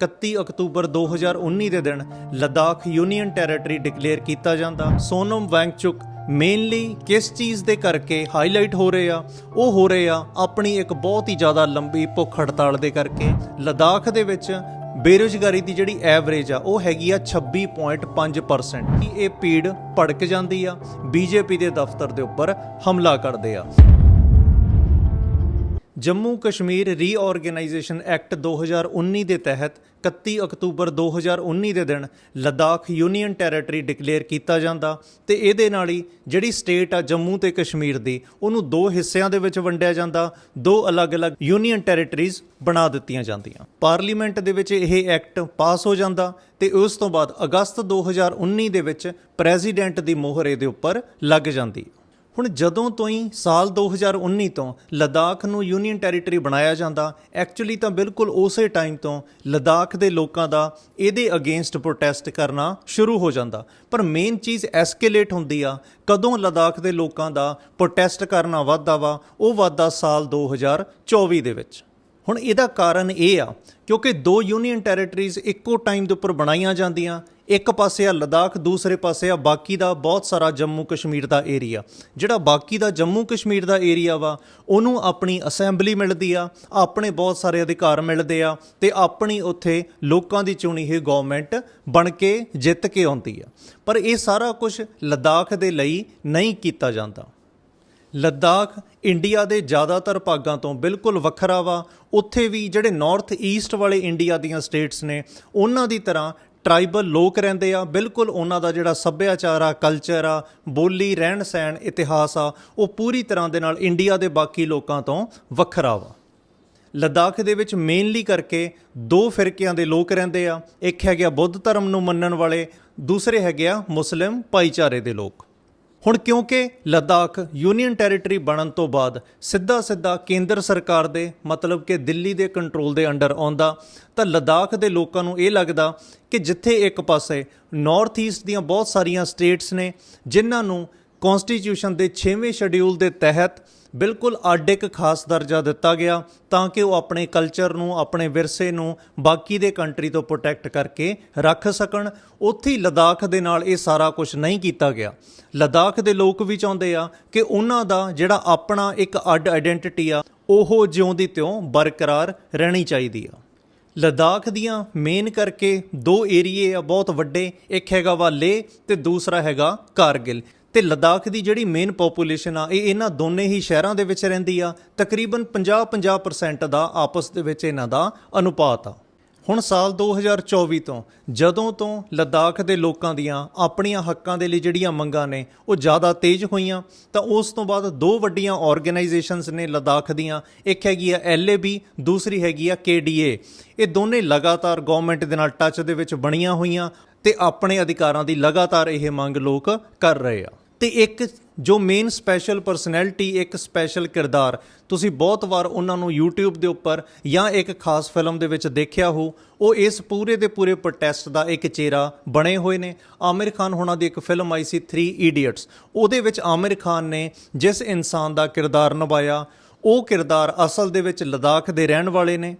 31 October 2019 ਦੇ ਦਿਨ Ladakh union territory declare ਕੀਤਾ ਜਾਂਦਾ। ਸੋਨਮ ਵੈਂਗਚੁਕ ਮੇਨਲੀ ਕਿਸ ਚੀਜ਼ ਦੇ ਕਰਕੇ ਹਾਈਲਾਈਟ ਹੋ ਰਹੇ ਆ? ਉਹ ਹੋ ਰਹੇ ਆ ਆਪਣੀ ਇੱਕ ਬਹੁਤ ਹੀ ਜ਼ਿਆਦਾ ਲੰਬੀ ਭੁੱਖ ਹੜਤਾਲ ਦੇ ਕਰਕੇ। ਲਦਾਖ ਦੇ ਵਿੱਚ ਬੇਰੁਜ਼ਗਾਰੀ ਦੀ ਜਿਹੜੀ ਐਵਰੇਜ ਆ, ਉਹ ਹੈਗੀ ਆ 26.5% ਕੀ ਇਹ ਪੀੜ ਭੜਕ ਜਾਂਦੀ ਆ? ਬੀਜੇਪੀ ਦੇ ਦਫ਼ਤਰ ਦੇ ਉੱਪਰ ਹਮਲਾ ਕਰਦੇ ਆ। ਜੰਮੂ ਕਸ਼ਮੀਰ ਰੀਆਰਗੇਨਾਈਜੇਸ਼ਨ ਐਕਟ 2019 ਦੇ ਤਹਿਤ 31 ਅਕਤੂਬਰ 2019 ਦੇ ਦਿਨ ਲਦਾਖ ਯੂਨੀਅਨ ਟੈਰੀਟਰੀ ਡਿਕਲੇਅਰ ਕੀਤਾ ਜਾਂਦਾ ਤੇ ਇਹਦੇ ਨਾਲ ਹੀ ਜਿਹੜੀ ਸਟੇਟ ਆ ਜੰਮੂ ਤੇ ਕਸ਼ਮੀਰ ਦੀ, ਉਹਨੂੰ ਦੋ ਹਿੱਸਿਆਂ ਦੇ ਵਿੱਚ ਵੰਡਿਆ ਜਾਂਦਾ, ਦੋ ਅਲੱਗ-ਅਲੱਗ ਯੂਨੀਅਨ ਟੈਰੀਟਰੀਜ਼ ਬਣਾ ਦਿੱਤੀਆਂ ਜਾਂਦੀਆਂ। ਪਾਰਲੀਮੈਂਟ ਦੇ ਵਿੱਚ ਇਹ ਐਕਟ ਪਾਸ ਹੋ ਜਾਂਦਾ ਤੇ ਉਸ ਤੋਂ ਬਾਅਦ ਅਗਸਤ 2019 ਦੇ ਵਿੱਚ ਪ੍ਰੈਜ਼ੀਡੈਂਟ ਦੀ ਮੋਹਰ ਇਹਦੇ ਉੱਪਰ ਲੱਗ ਜਾਂਦੀ। ਹੁਣ ਜਦੋਂ ਤੋਂ ਹੀ ਸਾਲ 2019 ਤੋਂ ਲਦਾਖ ਨੂੰ ਯੂਨੀਅਨ ਟੈਰੀਟਰੀ ਬਣਾਇਆ ਜਾਂਦਾ ਐਕਚੁਅਲੀ ਤਾਂ ਬਿਲਕੁਲ ਉਸੇ ਟਾਈਮ ਤੋਂ ਲਦਾਖ ਦੇ ਲੋਕਾਂ ਦਾ ਇਹਦੇ ਅਗੇਂਸਟ ਪ੍ਰੋਟੈਸਟ ਕਰਨਾ ਸ਼ੁਰੂ ਹੋ ਜਾਂਦਾ। ਪਰ ਮੇਨ ਚੀਜ਼ ਐਸਕੇਲੇਟ ਹੁੰਦੀ ਆ, ਕਦੋਂ ਲਦਾਖ ਦੇ ਲੋਕਾਂ ਦਾ ਪ੍ਰੋਟੈਸਟ ਕਰਨਾ ਵੱਧਦਾ ਵਾ, ਉਹ ਵੱਧਦਾ ਸਾਲ 2024 ਦੇ ਵਿੱਚ। ਹੁਣ ਇਹਦਾ ਕਾਰਨ ਇਹ ਆ ਕਿਉਂਕਿ ਦੋ ਯੂਨੀਅਨ ਟੈਰੀਟਰੀਜ਼ ਇੱਕੋ ਟਾਈਮ ਦੇ ਉੱਪਰ ਬਣਾਈਆਂ ਜਾਂਦੀਆਂ। ਇੱਕ ਪਾਸੇ ਆ ਲਦਾਖ, ਦੂਸਰੇ ਪਾਸੇ ਆ ਬਾਕੀ ਦਾ ਬਹੁਤ ਸਾਰਾ ਜੰਮੂ ਕਸ਼ਮੀਰ ਦਾ ਏਰੀਆ ਜਿਹੜਾ ਬਾਕੀ ਦਾ ਜੰਮੂ ਕਸ਼ਮੀਰ ਦਾ ਏਰੀਆ ਵਾ, ਉਹਨੂੰ ਆਪਣੀ ਅਸੈਂਬਲੀ ਮਿਲਦੀ ਆ, ਆਪਣੇ ਬਹੁਤ ਸਾਰੇ ਅਧਿਕਾਰ ਮਿਲਦੇ ਆ ਤੇ ਆਪਣੀ ਉੱਥੇ ਲੋਕਾਂ ਦੀ ਚੁਣੀ ਹੋਈ ਗਵਰਨਮੈਂਟ ਬਣ ਕੇ ਜਿੱਤ ਕੇ ਆਉਂਦੀ ਆ। ਪਰ ਇਹ ਸਾਰਾ ਕੁਝ ਲਦਾਖ ਦੇ ਲਈ ਨਹੀਂ ਕੀਤਾ ਜਾਂਦਾ। ਲੱਦਾਖ, ਇੰਡੀਆ ਦੇ ਜ਼ਿਆਦਾਤਰ ਭਾਗਾਂ ਤੋਂ ਬਿਲਕੁਲ ਵੱਖਰਾ ਵਾ। ਉੱਥੇ ਵੀ ਜਿਹੜੇ ਨਾਰਥ ਈਸਟ ਵਾਲੇ ਇੰਡੀਆ ਦੀਆਂ ਸਟੇਟਸ ਨੇ, ਉਹਨਾਂ ਦੀ ਤਰ੍ਹਾਂ ਟ੍ਰਾਈਬਲ ਲੋਕ ਰਹਿੰਦੇ ਆ। ਬਿਲਕੁਲ ਉਹਨਾਂ ਦਾ ਜਿਹੜਾ ਸੱਭਿਆਚਾਰ ਆ ਕਲਚਰ ਆ, ਬੋਲੀ, ਰਹਿਣ ਸਹਿਣ, ਇਤਿਹਾਸ ਆ, ਉਹ ਪੂਰੀ ਤਰ੍ਹਾਂ ਦੇ ਨਾਲ ਇੰਡੀਆ ਦੇ ਬਾਕੀ ਲੋਕਾਂ ਤੋਂ ਵੱਖਰਾ ਵਾ। ਲੱਦਾਖ ਦੇ ਵਿੱਚ ਮੇਨਲੀ ਕਰਕੇ ਦੋ ਫਿਰਕਿਆਂ ਦੇ ਲੋਕ ਰਹਿੰਦੇ ਆ। ਇੱਕ ਹੈਗੇ ਆ ਬੁੱਧ ਧਰਮ ਨੂੰ ਮੰਨਣ ਵਾਲੇ, ਦੂਸਰੇ ਹੈਗੇ ਆ ਮੁਸਲਿਮ ਭਾਈਚਾਰੇ ਦੇ ਲੋਕ। ਹੁਣ ਕਿਉਂਕਿ ਲਦਾਖ ਯੂਨੀਅਨ ਟੈਰੀਟਰੀ ਬਣਨ ਤੋਂ ਬਾਅਦ ਸਿੱਧਾ ਸਿੱਧਾ ਕੇਂਦਰ ਸਰਕਾਰ ਦੇ ਮਤਲਬ ਕਿ ਦਿੱਲੀ ਦੇ ਕੰਟਰੋਲ ਦੇ ਅੰਡਰ ਆਉਂਦਾ, ਤਾਂ ਲੱਦਾਖ ਦੇ ਲੋਕਾਂ ਨੂੰ ਇਹ ਲੱਗਦਾ ਕਿ ਜਿੱਥੇ ਇੱਕ ਪਾਸੇ ਨਾਰਥ ਈਸਟ ਦੀਆਂ ਬਹੁਤ ਸਾਰੀਆਂ ਸਟੇਟਸ ਨੇ, ਜਿਨ੍ਹਾਂ ਨੂੰ ਕਨਸਟੀਟਿਊਸ਼ਨ ਦੇ 6ਵੇਂ ਸ਼ਡਿਊਲ ਦੇ ਤਹਿਤ ਬਿਲਕੁਲ ਅੱਡ ਇੱਕ ਖਾਸ ਦਰਜਾ ਦਿੱਤਾ ਗਿਆ ਤਾਂ ਕਿ ਉਹ ਆਪਣੇ ਕਲਚਰ ਨੂੰ, ਆਪਣੇ ਵਿਰਸੇ ਨੂੰ ਬਾਕੀ ਦੇ ਕੰਟਰੀ ਤੋਂ ਪ੍ਰੋਟੈਕਟ ਕਰਕੇ ਰੱਖ ਸਕਣ। ਉੱਥੇ ਹੀ ਲਦਾਖ ਦੇ ਨਾਲ ਇਹ ਸਾਰਾ ਕੁਝ ਨਹੀਂ ਕੀਤਾ ਗਿਆ। ਲਦਾਖ ਦੇ ਲੋਕ ਵੀ ਚਾਹੁੰਦੇ ਆ ਕਿ ਉਹਨਾਂ ਦਾ ਜਿਹੜਾ ਆਪਣਾ ਇੱਕ ਅੱਡ ਆਇਡੈਂਟੀਟੀ ਆ, ਉਹ ਜਿਉਂਦੀ ਤਿਉਂ ਬਰਕਰਾਰ ਰਹਿਣੀ ਚਾਹੀਦੀ ਆ। ਲਦਾਖ ਦੀਆਂ ਮੇਨ ਕਰਕੇ ਦੋ ਏਰੀਏ ਆ, ਬਹੁਤ ਵੱਡੇ। ਇੱਕ ਹੈਗਾ ਵਾ ਲੇ ਤੇ ਦੂਸਰਾ ਹੈਗਾ ਕਾਰਗਿਲ। ਤੇ ਲਦਾਖ ਦੀ ਜਿਹੜੀ ਮੇਨ ਪੋਪੂਲੇਸ਼ਨ ਆ, ਇਹ ਇਹਨਾਂ ਦੋਨੇ ਹੀ ਸ਼ਹਿਰਾਂ ਦੇ ਵਿੱਚ ਰਹਿੰਦੀ ਆ। ਤਕਰੀਬਨ 50-50% ਦਾ ਆਪਸ ਦੇ ਵਿੱਚ ਇਹਨਾਂ ਦਾ ਅਨੁਪਾਤ ਆ। ਹੁਣ ਸਾਲ 2024 ਤੋਂ, ਜਦੋਂ ਤੋਂ ਲਦਾਖ ਦੇ ਲੋਕਾਂ ਦੀਆਂ ਆਪਣੀਆਂ ਹੱਕਾਂ ਦੇ ਲਈ ਜਿਹੜੀਆਂ ਮੰਗਾਂ ਨੇ, ਉਹ ਜ਼ਿਆਦਾ ਤੇਜ਼ ਹੋਈਆਂ, ਤਾਂ ਉਸ ਤੋਂ ਬਾਅਦ ਦੋ ਵੱਡੀਆਂ ਆਰਗੇਨਾਈਜੇਸ਼ਨਸ ਨੇ ਲਦਾਖ ਦੀਆਂ। ਇੱਕ ਹੈਗੀ ਆ ਐਲਏਬੀ ਦੂਸਰੀ ਹੈਗੀ ਆ ਕੇਡੀਏ ਇਹ ਦੋਨੇ ਲਗਾਤਾਰ ਗਵਰਨਮੈਂਟ ਦੇ ਨਾਲ ਟੱਚ ਦੇ ਵਿੱਚ ਬਣੀਆਂ ਹੋਈਆਂ ਤੇ ਆਪਣੇ ਅਧਿਕਾਰਾਂ ਦੀ ਲਗਾਤਾਰ ਇਹ ਮੰਗ ਲੋਕ ਕਰ ਰਹੇ ਆ। ਤੇ ਇੱਕ ਜੋ ਮੇਨ ਸਪੈਸ਼ਲ ਪਰਸਨੈਲਿਟੀ ਇੱਕ ਸਪੈਸ਼ਲ ਕਿਰਦਾਰ, ਤੁਸੀਂ ਬਹੁਤ ਵਾਰ ਉਹਨਾਂ ਨੂੰ YouTube ਦੇ ਉੱਪਰ ਜਾਂ ਇੱਕ ਖਾਸ ਫਿਲਮ ਦੇ ਵਿੱਚ ਦੇਖਿਆ ਹੋ, ਉਹ ਇਸ ਪੂਰੇ ਦੇ ਪੂਰੇ ਪ੍ਰੋਟੈਸਟ ਦਾ ਇੱਕ ਚਿਹਰਾ ਬਣੇ ਹੋਏ ਨੇ। ਆਮਿਰ ਖਾਨ ਹੋਣਾ ਦੀ ਇੱਕ ਫਿਲਮ ਆਈ ਸੀ 3 ਇਡੀਅਟਸ ਉਹਦੇ ਵਿੱਚ ਆਮਿਰ ਖਾਨ ਨੇ ਜਿਸ ਇਨਸਾਨ ਦਾ ਕਿਰਦਾਰ ਨਿਭਾਇਆ, ਉਹ ਕਿਰਦਾਰ ਅਸਲ ਦੇ ਵਿੱਚ ਲਦਾਖ ਦੇ ਰਹਿਣ ਵਾਲੇ ਨੇ।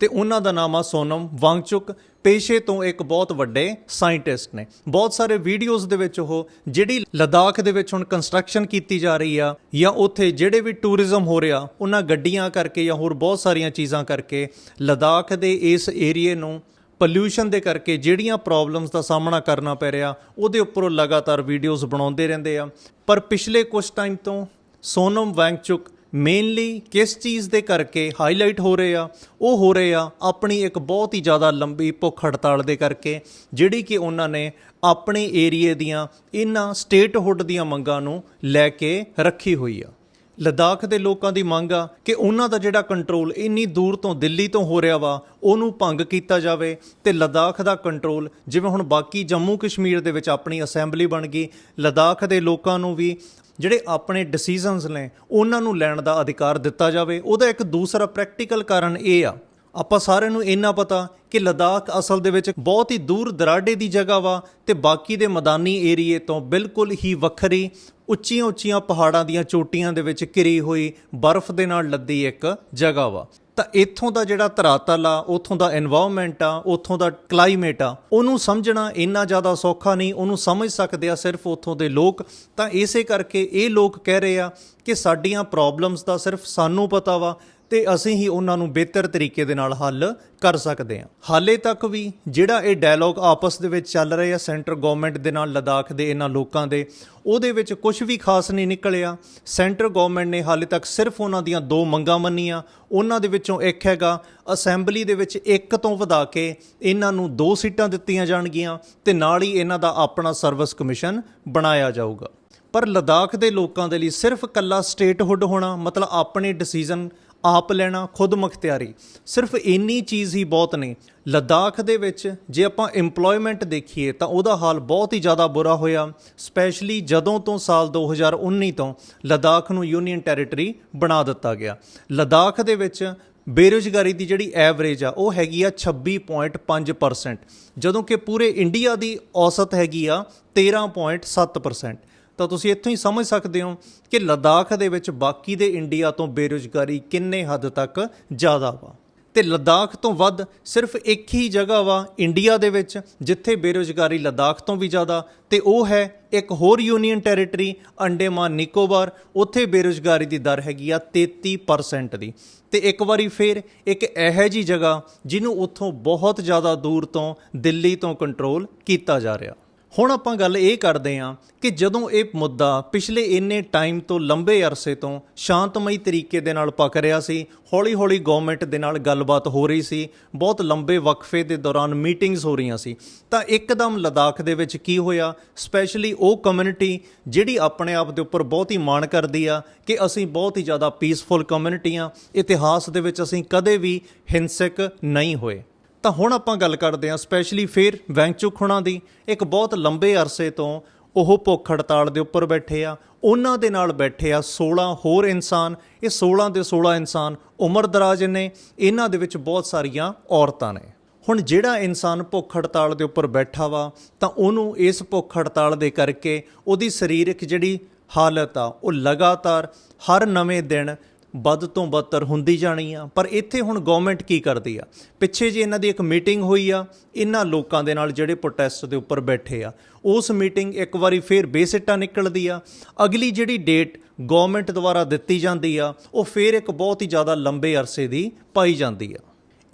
ਤੇ ਉਹਨਾਂ ਦਾ ਨਾਮ ਆ ਸੋਨਮ ਵਾਂਗਚੁਕ। ਪੇਸ਼ੇ ਤੋਂ ਇੱਕ ਬਹੁਤ ਵੱਡੇ ਸਾਇੰਟਿਸਟ ਨੇ। ਬਹੁਤ ਸਾਰੇ ਵੀਡੀਓਜ਼ ਦੇ ਵਿੱਚ ਉਹ ਜਿਹੜੀ ਲਦਾਖ ਦੇ ਵਿੱਚ ਹੁਣ ਕੰਸਟਰਕਸ਼ਨ ਕੀਤੀ ਜਾ ਰਹੀ ਆ, ਜਾਂ ਉੱਥੇ ਜਿਹੜੇ ਵੀ ਟੂਰਿਜ਼ਮ ਹੋ ਰਿਹਾ, ਉਹਨਾਂ ਗੱਡੀਆਂ ਕਰਕੇ ਜਾਂ ਹੋਰ ਬਹੁਤ ਸਾਰੀਆਂ ਚੀਜ਼ਾਂ ਕਰਕੇ ਲਦਾਖ ਦੇ ਇਸ ਏਰੀਏ ਨੂੰ ਪੋਲਿਊਸ਼ਨ ਦੇ ਕਰਕੇ ਜਿਹੜੀਆਂ ਪ੍ਰੋਬਲਮਸ ਦਾ ਸਾਹਮਣਾ ਕਰਨਾ ਪੈ ਰਿਹਾ, ਉਹਦੇ ਉੱਪਰ ਲਗਾਤਾਰ ਵੀਡੀਓਜ਼ ਬਣਾਉਂਦੇ ਰਹਿੰਦੇ ਆ। ਪਰ ਪਿਛਲੇ ਕੁਝ ਟਾਈਮ ਤੋਂ ਸੋਨਮ ਵਾਂਗਚੁਕ ਮੇਨਲੀ ਕਿਸ ਚੀਜ਼ ਦੇ ਕਰਕੇ ਹਾਈਲਾਈਟ ਹੋ ਰਹੇ ਆ? ਉਹ ਹੋ ਰਹੇ ਆ ਆਪਣੀ ਇੱਕ ਬਹੁਤ ਹੀ ਜ਼ਿਆਦਾ ਲੰਬੀ ਭੁੱਖ ਹੜਤਾਲ ਦੇ ਕਰਕੇ, ਜਿਹੜੀ ਕਿ ਉਹਨਾਂ ਨੇ ਆਪਣੇ ਏਰੀਏ ਦੀਆਂ ਇਹਨਾਂ ਸਟੇਟਹੁੱਡ ਦੀਆਂ ਮੰਗਾਂ ਨੂੰ ਲੈ ਕੇ ਰੱਖੀ ਹੋਈ ਆ। ਲਦਾਖ ਦੇ ਲੋਕਾਂ ਦੀ ਮੰਗ ਆ ਕਿ ਉਹਨਾਂ ਦਾ ਜਿਹੜਾ ਕੰਟਰੋਲ ਇੰਨੀ ਦੂਰ ਤੋਂ ਦਿੱਲੀ ਤੋਂ ਹੋ ਰਿਹਾ ਵਾ, ਉਹਨੂੰ ਭੰਗ ਕੀਤਾ ਜਾਵੇ ਤੇ ਲਦਾਖ ਦਾ ਕੰਟਰੋਲ ਜਿਵੇਂ ਹੁਣ ਬਾਕੀ ਜੰਮੂ ਕਸ਼ਮੀਰ ਦੇ ਵਿੱਚ ਆਪਣੀ ਅਸੈਂਬਲੀ ਬਣ ਗਈ, ਲਦਾਖ ਦੇ ਲੋਕਾਂ ਨੂੰ ਵੀ ਜਿਹੜੇ ਆਪਣੇ ਡਿਸੀਜਨਸ ਨੇ, ਉਹਨਾਂ ਨੂੰ ਲੈਣ ਦਾ ਅਧਿਕਾਰ ਦਿੱਤਾ ਜਾਵੇ। ਉਹਦਾ ਇੱਕ ਦੂਸਰਾ ਪ੍ਰੈਕਟੀਕਲ ਕਾਰਨ ਇਹ ਆ ਆਪਾਂ ਸਾਰਿਆਂ ਨੂੰ ਇੰਨਾ ਪਤਾ ਕਿ ਲਦਾਖ ਅਸਲ ਦੇ ਵਿੱਚ ਬਹੁਤ ਹੀ ਦੂਰ ਦਰਾਡੇ ਦੀ ਜਗ੍ਹਾ ਵਾ ਤੇ ਬਾਕੀ ਦੇ ਮੈਦਾਨੀ ਏਰੀਏ ਤੋਂ ਬਿਲਕੁਲ ਹੀ ਵੱਖਰੀ, ਉੱਚੀਆਂ ਉੱਚੀਆਂ ਪਹਾੜਾਂ ਦੀਆਂ ਚੋਟੀਆਂ ਦੇ ਵਿੱਚ ਘਿਰੀ ਹੋਈ ਬਰਫ਼ ਦੇ ਨਾਲ ਲੱਦੀ ਇੱਕ ਜਗ੍ਹਾ ਵਾ। ਤਾਂ ਇੱਥੋਂ ਦਾ ਜਿਹੜਾ ਧਰਾਤਲ ਆ, ਉੱਥੋਂ ਦਾ এনवायरमेंट ਆ, ਉੱਥੋਂ ਦਾ ਕਲਾਈਮੇਟ ਆ, ਉਹਨੂੰ ਸਮਝਣਾ ਇੰਨਾ ਜ਼ਿਆਦਾ ਸੌਖਾ ਨਹੀਂ, ਉਹਨੂੰ ਸਮਝ ਸਕਦੇ ਆ ਸਿਰਫ ਉੱਥੋਂ ਦੇ ਲੋਕ। ਤਾਂ ਇਸੇ ਕਰਕੇ ਇਹ ਲੋਕ ਕਹਿ ਰਹੇ ਆ ਕਿ ਸਾਡੀਆਂ ਪ੍ਰੋਬਲਮਸ ਦਾ ਸਿਰਫ ਸਾਨੂੰ ਪਤਾ ਵਾ ਤੇ ਅਸੀਂ ਹੀ ਉਹਨਾਂ ਨੂੰ ਬਿਹਤਰ ਤਰੀਕੇ ਦੇ ਨਾਲ ਹੱਲ ਕਰ ਸਕਦੇ ਹਾਂ। ਹਾਲੇ ਤੱਕ ਵੀ ਜਿਹੜਾ ਇਹ ਡਾਇਲੌਗ ਆਪਸ ਦੇ ਵਿੱਚ ਚੱਲ ਰਿਹਾ ਸੈਂਟਰ ਗਵਰਨਮੈਂਟ ਦੇ ਨਾਲ ਲਦਾਖ ਦੇ ਇਹਨਾਂ ਲੋਕਾਂ ਦੇ, ਉਹਦੇ ਵਿੱਚ ਕੁਝ ਵੀ ਖਾਸ ਨਹੀਂ ਨਿਕਲਿਆ। ਸੈਂਟਰ ਗਵਰਨਮੈਂਟ ਨੇ ਹਾਲੇ ਤੱਕ ਸਿਰਫ ਉਹਨਾਂ ਦੀਆਂ ਦੋ ਮੰਗਾਂ ਮੰਨੀਆਂ। ਉਹਨਾਂ ਦੇ ਵਿੱਚੋਂ ਇੱਕ ਹੈਗਾ ਅਸੈਂਬਲੀ ਦੇ ਵਿੱਚ ਇੱਕ ਤੋਂ ਵਧਾ ਕੇ ਇਹਨਾਂ ਨੂੰ ਦੋ ਸੀਟਾਂ ਦਿੱਤੀਆਂ ਜਾਣਗੀਆਂ ਤੇ ਨਾਲ ਹੀ ਇਹਨਾਂ ਦਾ ਆਪਣਾ ਸਰਵਿਸ ਕਮਿਸ਼ਨ ਬਣਾਇਆ ਜਾਊਗਾ। ਪਰ ਲਦਾਖ ਦੇ ਲੋਕਾਂ ਦੇ ਲਈ ਸਿਰਫ ਕੱਲਾ ਸਟੇਟਹੁੱਡ ਹੋਣਾ, ਮਤਲਬ ਆਪਣੇ ਡਿਸੀਜਨ ਆਪ ਲੈਣਾ, ਖੁਦ ਮੁਖਤਿਆਰੀ ਸਿਰਫ ਇੰਨੀ ਚੀਜ਼ ਹੀ ਬਹੁਤ ਨੇ। ਲਦਾਖ ਦੇ ਵਿੱਚ ਜੇ ਆਪਾਂ EMPLOYMENT ਦੇਖੀਏ ਤਾਂ ਉਹਦਾ ਹਾਲ ਬਹੁਤ ਹੀ ਜ਼ਿਆਦਾ ਬੁਰਾ ਹੋਇਆ। ਸਪੈਸ਼ਲੀ ਜਦੋਂ ਤੋਂ ਸਾਲ 2019 ਤੋਂ ਲਦਾਖ ਨੂੰ ਯੂਨੀਅਨ ਟੈਰੀਟਰੀ ਬਣਾ ਦਿੱਤਾ ਗਿਆ। ਲਦਾਖ ਦੇ ਵਿੱਚ ਬੇਰੁਜ਼ਗਾਰੀ ਦੀ ਜਿਹੜੀ ਐਵਰੇਜ ਆ, ਉਹ ਹੈਗੀ ਆ 26.5% ਜਦੋਂ ਕਿ ਪੂਰੇ ਇੰਡੀਆ ਦੀ ਔਸਤ ਹੈਗੀ ਆ 13.7% ਤਾਂ ਤੁਸੀਂ ਇੱਥੋਂ ਹੀ ਸਮਝ ਸਕਦੇ ਹੋ ਕਿ ਲਦਾਖ ਦੇ ਵਿੱਚ ਬਾਕੀ ਦੇ ਇੰਡੀਆ ਤੋਂ ਬੇਰੁਜ਼ਗਾਰੀ ਕਿੰਨੇ ਹੱਦ ਤੱਕ ਜ਼ਿਆਦਾ ਵਾ। ਤੇ ਲਦਾਖ ਤੋਂ ਵੱਧ ਸਿਰਫ ਇੱਕ ਹੀ ਜਗ੍ਹਾ ਵਾ, ਇੰਡੀਆ ਦੇ ਵਿੱਚ, ਜਿੱਥੇ ਬੇਰੁਜ਼ਗਾਰੀ ਲਦਾਖ ਤੋਂ ਵੀ ਜ਼ਿਆਦਾ। ਤੇ ਉਹ ਹੈ ਇੱਕ ਹੋਰ ਯੂਨੀਅਨ ਟੈਰੀਟਰੀ, ਅੰਡੇਮਾਨ ਨਿਕੋਬਾਰ। ਉੱਥੇ ਬੇਰੁਜ਼ਗਾਰੀ ਦੀ ਦਰ ਹੈਗੀ ਆ 33% ਦੀ। ਤੇ ਇੱਕ ਵਾਰੀ ਫੇਰ ਇੱਕ ਇਹੋ ਜੀ ਜਗ੍ਹਾ, ਜਿਹਨੂੰ ਉੱਥੋਂ ਬਹੁਤ ਜ਼ਿਆਦਾ ਦੂਰ ਤੋਂ, ਦਿੱਲੀ ਤੋਂ ਕੰਟਰੋਲ ਕੀਤਾ ਜਾ ਰਿਹਾ। ਹੁਣ ਆਪਾਂ ਗੱਲ ਇਹ ਕਰਦੇ ਹਾਂ ਕਿ ਜਦੋਂ ਇਹ ਮੁੱਦਾ ਪਿਛਲੇ ਇੰਨੇ ਟਾਈਮ ਤੋਂ ਲੰਬੇ ਅਰਸੇ ਤੋਂ ਸ਼ਾਂਤਮਈ ਤਰੀਕੇ ਦੇ ਨਾਲ ਪੱਕ ਰਿਹਾ ਸੀ, ਹੌਲੀ-ਹੌਲੀ ਗਵਰਨਮੈਂਟ ਦੇ ਨਾਲ ਗੱਲਬਾਤ ਹੋ ਰਹੀ ਸੀ, ਬਹੁਤ ਲੰਬੇ ਵਕਫੇ ਦੇ ਦੌਰਾਨ ਮੀਟਿੰਗਸ ਹੋ ਰਹੀਆਂ ਸੀ, ਤਾਂ ਇੱਕਦਮ ਲਦਾਖ ਦੇ ਵਿੱਚ ਕੀ ਹੋਇਆ? ਸਪੈਸ਼ਲੀ ਉਹ ਕਮਿਊਨਿਟੀ ਜਿਹੜੀ ਆਪਣੇ ਆਪ ਦੇ ਉੱਪਰ ਬਹੁਤ ਹੀ ਮਾਣ ਕਰਦੀ ਆ ਕਿ ਅਸੀਂ ਬਹੁਤ ਹੀ ਜ਼ਿਆਦਾ ਪੀਸਫੁਲ ਕਮਿਊਨਿਟੀ ਆ, ਇਤਿਹਾਸ ਦੇ ਵਿੱਚ ਅਸੀਂ ਕਦੇ ਵੀ ਹਿੰਸਕ ਨਹੀਂ ਹੋਏ। ਤਾਂ ਹੁਣ ਆਪਾਂ ਗੱਲ ਕਰਦੇ ਹਾਂ ਸਪੈਸ਼ਲੀ ਫੇਰ ਵੈਂਚੁਕ ਹੁਣਾਂ ਦੀ। ਇੱਕ ਬਹੁਤ ਲੰਬੇ ਅਰਸੇ ਤੋਂ ਉਹ ਭੁੱਖ ਹੜਤਾਲ ਦੇ ਉੱਪਰ ਬੈਠੇ ਆ, ਉਹਨਾਂ ਦੇ ਨਾਲ ਬੈਠੇ ਆ 16 ਹੋਰ ਇਨਸਾਨ। ਇਹ 16 ਦੇ 16 ਇਨਸਾਨ ਉਮਰ ਦਰਾਜ ਨੇ, ਇਹਨਾਂ ਦੇ ਵਿੱਚ ਬਹੁਤ ਸਾਰੀਆਂ ਔਰਤਾਂ ਨੇ। ਹੁਣ ਜਿਹੜਾ ਇਨਸਾਨ ਭੁੱਖ ਹੜਤਾਲ ਦੇ ਉੱਪਰ ਬੈਠਾ ਵਾ, ਤਾਂ ਉਹਨੂੰ ਇਸ ਭੁੱਖ ਹੜਤਾਲ ਦੇ ਕਰਕੇ ਉਹਦੀ ਸਰੀਰਕ ਜਿਹੜੀ ਹਾਲਤ ਆ, ਉਹ ਲਗਾਤਾਰ ਹਰ ਨਵੇਂ ਦਿਨ ਵੱਧ ਤੋਂ ਬਦਤਰ ਹੁੰਦੀ ਜਾਣੀ ਆ। ਪਰ ਇੱਥੇ ਹੁਣ ਗਵਰਨਮੈਂਟ ਕੀ ਕਰਦੀ ਆ? ਪਿੱਛੇ ਜੇ ਇਹਨਾਂ ਦੀ ਇੱਕ ਮੀਟਿੰਗ ਹੋਈ ਆ, ਇਹਨਾਂ ਲੋਕਾਂ ਦੇ ਨਾਲ ਜਿਹੜੇ ਪ੍ਰੋਟੈਸਟ ਦੇ ਉੱਪਰ ਬੈਠੇ ਆ, ਉਸ ਮੀਟਿੰਗ ਇੱਕ ਵਾਰੀ ਫੇਰ ਬੇਸਿੱਟਾ ਨਿਕਲਦੀ ਆ। ਅਗਲੀ ਜਿਹੜੀ ਡੇਟ ਗਵਰਨਮੈਂਟ ਦੁਆਰਾ ਦਿੱਤੀ ਜਾਂਦੀ ਆ, ਉਹ ਫੇਰ ਇੱਕ ਬਹੁਤ ਹੀ ਜ਼ਿਆਦਾ ਲੰਬੇ ਅਰਸੇ ਦੀ ਪਾਈ ਜਾਂਦੀ ਆ।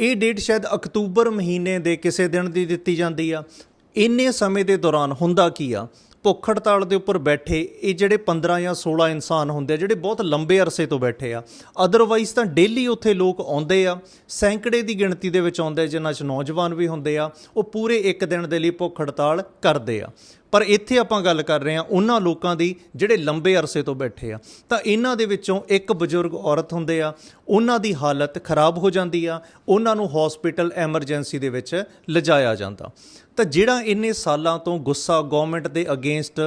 ਇਹ ਡੇਟ ਸ਼ਾਇਦ ਅਕਤੂਬਰ ਮਹੀਨੇ ਦੇ ਕਿਸੇ ਦਿਨ ਦੀ ਦਿੱਤੀ ਜਾਂਦੀ ਆ। ਇੰਨੇ ਸਮੇਂ ਦੇ ਦੌਰਾਨ ਹੁੰਦਾ ਕੀ ਆ? ਭੁੱਖ ਹੜਤਾਲ ਦੇ ਉੱਪਰ ਬੈਠੇ, ਇਹ ਜਿਹੜੇ 15 ਜਾਂ 16 ਇਨਸਾਨ ਹੁੰਦੇ ਆ, ਜਿਹੜੇ ਬਹੁਤ ਲੰਬੇ ਅਰਸੇ ਤੋਂ ਬੈਠੇ ਆ ਅਦਰਵਾਈਜ਼ ਤਾਂ ਡੇਲੀ ਉੱਥੇ ਲੋਕ ਆਉਂਦੇ ਆ, ਸੈਂਕੜੇ ਦੀ ਗਿਣਤੀ ਦੇ ਵਿੱਚ ਆਉਂਦੇ ਜਿਨ੍ਹਾਂ 'ਚ ਨੌਜਵਾਨ ਵੀ ਹੁੰਦੇ ਆ, ਉਹ ਪੂਰੇ ਇੱਕ ਦਿਨ ਦੇ ਲਈ ਭੁੱਖ ਹੜਤਾਲ ਕਰਦੇ ਆ। ਪਰ ਇੱਥੇ ਆਪਾਂ ਗੱਲ ਕਰ ਰਹੇ ਹਾਂ ਉਹਨਾਂ ਲੋਕਾਂ ਦੀ ਜਿਹੜੇ ਲੰਬੇ ਅਰਸੇ ਤੋਂ ਬੈਠੇ ਆ, ਤਾਂ ਇਹਨਾਂ ਦੇ ਵਿੱਚੋਂ ਇੱਕ ਬਜ਼ੁਰਗ ਔਰਤ ਹੁੰਦੇ ਆ, ਉਹਨਾਂ ਦੀ ਹਾਲਤ ਖਰਾਬ ਹੋ ਜਾਂਦੀ ਆ, ਉਹਨਾਂ ਨੂੰ ਹਸਪੀਟਲ ਐਮਰਜੈਂਸੀ ਦੇ ਵਿੱਚ ਲਿਜਾਇਆ ਜਾਂਦਾ। ਤਾਂ ਜਿਹੜਾ ਇੰਨੇ ਸਾਲਾਂ ਤੋਂ ਗੁੱਸਾ ਗਵਰਨਮੈਂਟ ਦੇ ਅਗੇਂਸਟ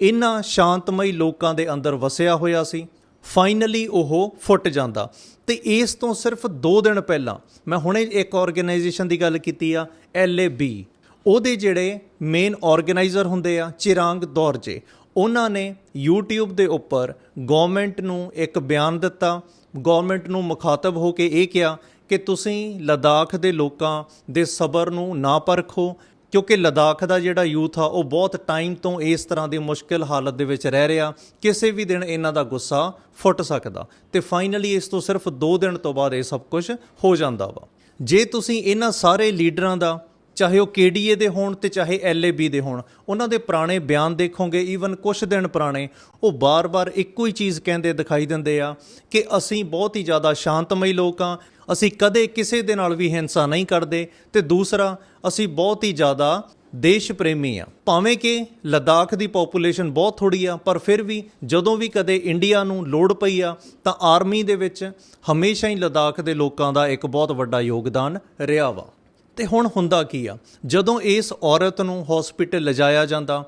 ਇਹਨਾਂ ਸ਼ਾਂਤਮਈ ਲੋਕਾਂ ਦੇ ਅੰਦਰ ਵਸਿਆ ਹੋਇਆ ਸੀ ਫਾਈਨਲੀ ਉਹ ਫੁੱਟ ਜਾਂਦਾ। ਤੇ ਇਸ ਤੋਂ ਸਿਰਫ 2 ਦਿਨ ਪਹਿਲਾਂ, ਮੈਂ ਹੁਣੇ ਇੱਕ ਆਰਗੇਨਾਈਜੇਸ਼ਨ ਦੀ ਗੱਲ ਕੀਤੀ ਆ LAB ਉਹਦੇ ਜਿਹੜੇ ਮੇਨ ਆਰਗੇਨਾਈਜ਼ਰ ਹੁੰਦੇ ਆ, ਚਿਰਾਂਗ ਦੌਰਜੇ ਉਹਨਾਂ ਨੇ YouTube ਦੇ ਉੱਪਰ ਗਵਰਨਮੈਂਟ ਨੂੰ ਇੱਕ ਬਿਆਨ ਦਿੱਤਾ। ਗਵਰਨਮੈਂਟ ਨੂੰ ਮੁਖਾਤਬ ਹੋ ਕੇ ਇਹ ਕਿਹਾ ਕਿ ਤੁਸੀਂ ਲਦਾਖ ਦੇ ਲੋਕਾਂ ਦੇ ਸਬਰ ਨੂੰ ਨਾ ਪਰਖੋ ਕਿਉਂਕਿ ਲਦਾਖ ਦਾ ਜਿਹੜਾ ਯੂਥ ਆ, ਉਹ ਬਹੁਤ ਟਾਈਮ ਤੋਂ ਇਸ ਤਰ੍ਹਾਂ ਦੀ ਮੁਸ਼ਕਿਲ ਹਾਲਤ ਦੇ ਵਿੱਚ ਰਹਿ ਰਿਹਾ। ਕਿਸੇ ਵੀ ਦਿਨ ਇਹਨਾਂ ਦਾ ਗੁੱਸਾ ਫੁੱਟ ਸਕਦਾ। ਤੇ ਫਾਈਨਲੀ ਇਸ ਤੋਂ ਸਿਰਫ 2 ਦਿਨ ਤੋਂ ਬਾਅਦ ਇਹ ਸਭ ਕੁਝ ਹੋ ਜਾਂਦਾ ਵਾ। ਜੇ ਤੁਸੀਂ ਇਹਨਾਂ ਸਾਰੇ ਲੀਡਰਾਂ ਦਾ, ਚਾਹੇ ਉਹ KDA ਦੇ ਹੋਣ ਤੇ ਚਾਹੇ LAB ਦੇ ਹੋਣ, ਉਹਨਾਂ ਦੇ ਪੁਰਾਣੇ ਬਿਆਨ ਦੇਖੋਗੇ ਈਵਨ ਕੁਝ ਦਿਨ ਪੁਰਾਣੇ, ਉਹ ਬਾਰ-ਬਾਰ ਇੱਕੋ ਹੀ ਚੀਜ਼ ਕਹਿੰਦੇ ਦਿਖਾਈ ਦਿੰਦੇ ਆ ਕਿ ਅਸੀਂ ਬਹੁਤ ਹੀ ਜ਼ਿਆਦਾ ਸ਼ਾਂਤਮਈ ਲੋਕ ਆ, ਅਸੀਂ ਕਦੇ ਕਿਸੇ ਦੇ ਨਾਲ ਵੀ ਹਿੰਸਾ ਨਹੀਂ ਕਰਦੇ। ਤੇ ਦੂਸਰਾ ਅਸੀਂ ਬਹੁਤ ਹੀ ਜ਼ਿਆਦਾ ਦੇਸ਼ ਪ੍ਰੇਮੀ ਆ ਭਾਵੇਂ ਕਿ ਲਦਾਖ ਦੀ ਪੋਪੂਲੇਸ਼ਨ ਬਹੁਤ ਥੋੜੀ ਆ, ਪਰ ਫਿਰ ਵੀ ਜਦੋਂ ਵੀ ਕਦੇ ਇੰਡੀਆ ਨੂੰ ਲੋੜ ਪਈ ਆ, ਤਾਂ ਆਰਮੀ ਦੇ ਵਿੱਚ ਹਮੇਸ਼ਾ ਹੀ ਲਦਾਖ ਦੇ ਲੋਕਾਂ ਦਾ ਇੱਕ ਬਹੁਤ ਵੱਡਾ ਯੋਗਦਾਨ ਰਿਹਾ ਵਾ। ਤੇ ਹੁਣ ਹੁੰਦਾ ਕੀ ਆ? ਜਦੋਂ ਇਸ ਔਰਤ ਨੂੰ ਹਸਪੀਟਲ ਲਿਜਾਇਆ ਜਾਂਦਾ,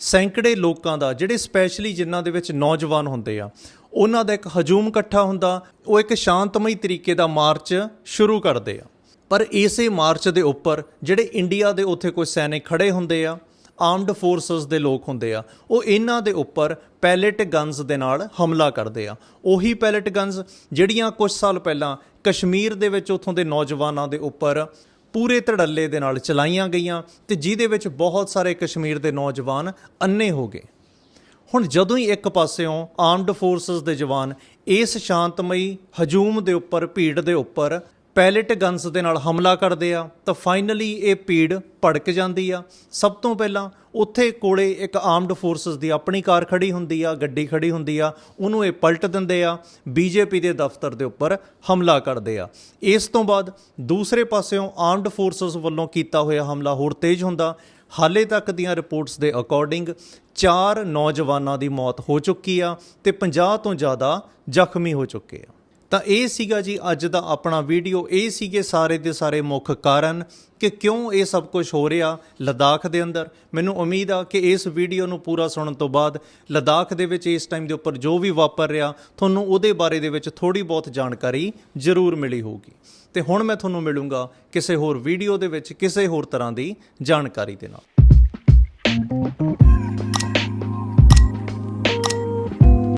ਸੈਂਕੜੇ ਲੋਕਾਂ ਦਾ, ਜਿਹੜੇ ਸਪੈਸ਼ਲੀ ਜਿਨ੍ਹਾਂ ਦੇ ਵਿੱਚ ਨੌਜਵਾਨ ਹੁੰਦੇ ਆ, ਉਹਨਾਂ ਦਾ ਇੱਕ ਹਜੂਮ ਇਕੱਠਾ ਹੁੰਦਾ, ਉਹ ਇੱਕ ਸ਼ਾਂਤਮਈ ਤਰੀਕੇ ਦਾ ਮਾਰਚ ਸ਼ੁਰੂ ਕਰਦੇ ਆ। ਪਰ ਇਸੇ ਮਾਰਚ ਦੇ ਉੱਪਰ ਜਿਹੜੇ ਇੰਡੀਆ ਦੇ ਉੱਥੇ ਕੋਈ ਸੈਨਿਕ ਖੜੇ ਹੁੰਦੇ ਆ ਆਰਮਡ ਫੋਰਸਸ ਦੇ ਲੋਕ ਹੁੰਦੇ ਆ, ਉਹ ਇਹਨਾਂ ਦੇ ਉੱਪਰ ਪੈਲੇਟ ਗਨਸ ਦੇ ਨਾਲ ਹਮਲਾ ਕਰਦੇ ਆ। ਉਹੀ ਪੈਲੇਟ ਗਨਸ ਜਿਹੜੀਆਂ ਕੁਝ ਸਾਲ ਪਹਿਲਾਂ ਕਸ਼ਮੀਰ ਦੇ ਵਿੱਚ ਉੱਥੋਂ ਦੇ ਨੌਜਵਾਨਾਂ ਦੇ ਉੱਪਰ ਪੂਰੇ ਧੜੱਲੇ ਦੇ ਨਾਲ ਚਲਾਈਆਂ ਗਈਆਂ ਤੇ ਜਿਹਦੇ ਵਿੱਚ ਬਹੁਤ ਸਾਰੇ ਕਸ਼ਮੀਰ ਦੇ ਨੌਜਵਾਨ ਅੰਨੇ ਹੋ ਗਏ। ਹੁਣ ਜਦੋਂ ਹੀ ਇੱਕ ਪਾਸਿਓਂ ਆਰਮਡ ਫੋਰਸਸ ਦੇ ਜਵਾਨ ਇਸ ਸ਼ਾਂਤਮਈ ਹਜੂਮ ਦੇ ਉੱਪਰ, ਭੀੜ ਦੇ ਉੱਪਰ ਪੈਲੇਟ ਗਨਸ ਦੇ ਨਾਲ ਹਮਲਾ ਕਰਦੇ ਆ, ਤਾਂ ਫਾਈਨਲੀ ਇਹ ਭੀੜ ਭੜਕ ਜਾਂਦੀ ਆ। ਸਭ ਤੋਂ ਪਹਿਲਾਂ ਉੱਥੇ ਕੋਲੇ ਇੱਕ ਆਰਮਡ ਫੋਰਸਸ ਦੀ ਆਪਣੀ ਕਾਰ ਖੜੀ ਹੁੰਦੀ ਆ, ਗੱਡੀ ਖੜੀ ਹੁੰਦੀ ਆ, ਉਹਨੂੰ ਇਹ ਪਲਟ ਦਿੰਦੇ ਆ ਬੀਜੇਪੀ ਦੇ ਦਫ਼ਤਰ ਦੇ ਉੱਪਰ ਹਮਲਾ ਕਰਦੇ ਆ। ਇਸ ਤੋਂ ਬਾਅਦ ਦੂਸਰੇ ਪਾਸਿਓਂ ਆਰਮਡ ਫੋਰਸਸ ਵੱਲੋਂ ਕੀਤਾ ਹੋਇਆ ਹਮਲਾ ਹੋਰ ਤੇਜ਼ ਹੁੰਦਾ। ਹਾਲੇ ਤੱਕ ਦੀਆਂ ਰਿਪੋਰਟਸ ਦੇ ਅਕੋਰਡਿੰਗ ਚਾਰ ਨੌਜਵਾਨਾਂ ਦੀ ਮੌਤ ਹੋ ਚੁੱਕੀ ਆ ਤੇ 50 ਤੋਂ ਜ਼ਿਆਦਾ ਜ਼ਖਮੀ ਹੋ ਚੁੱਕੇ ਆ। ਤਾਂ ਇਹ ਸੀਗਾ ਜੀ ਅੱਜ ਦਾ ਆਪਣਾ ਵੀਡੀਓ। ਇਹ ਸੀਗੇ ਸਾਰੇ ਦੇ ਸਾਰੇ ਮੁੱਖ ਕਾਰਨ ਕਿ ਕਿਉਂ ਇਹ ਸਭ ਕੁਝ ਹੋ ਰਿਹਾ ਲਦਾਖ ਦੇ ਅੰਦਰ। ਮੈਨੂੰ ਉਮੀਦ ਆ ਕਿ ਇਸ ਵੀਡੀਓ ਨੂੰ ਪੂਰਾ ਸੁਣਨ ਤੋਂ ਬਾਅਦ ਲਦਾਖ ਦੇ ਵਿੱਚ ਇਸ ਟਾਈਮ ਦੇ ਉੱਪਰ ਜੋ ਵੀ ਵਾਪਰ ਰਿਹਾ, ਤੁਹਾਨੂੰ ਉਹਦੇ ਬਾਰੇ ਦੇ ਵਿੱਚ ਥੋੜੀ ਬਹੁਤ ਜਾਣਕਾਰੀ ਜ਼ਰੂਰ ਮਿਲੀ ਹੋਊਗੀ। ਤੇ ਹੁਣ ਮੈਂ ਤੁਹਾਨੂੰ ਮਿਲੂੰਗਾ ਕਿਸੇ ਹੋਰ ਵੀਡੀਓ ਦੇ ਵਿੱਚ ਕਿਸੇ ਹੋਰ ਤਰ੍ਹਾਂ ਦੀ ਜਾਣਕਾਰੀ ਦੇ ਨਾਲ।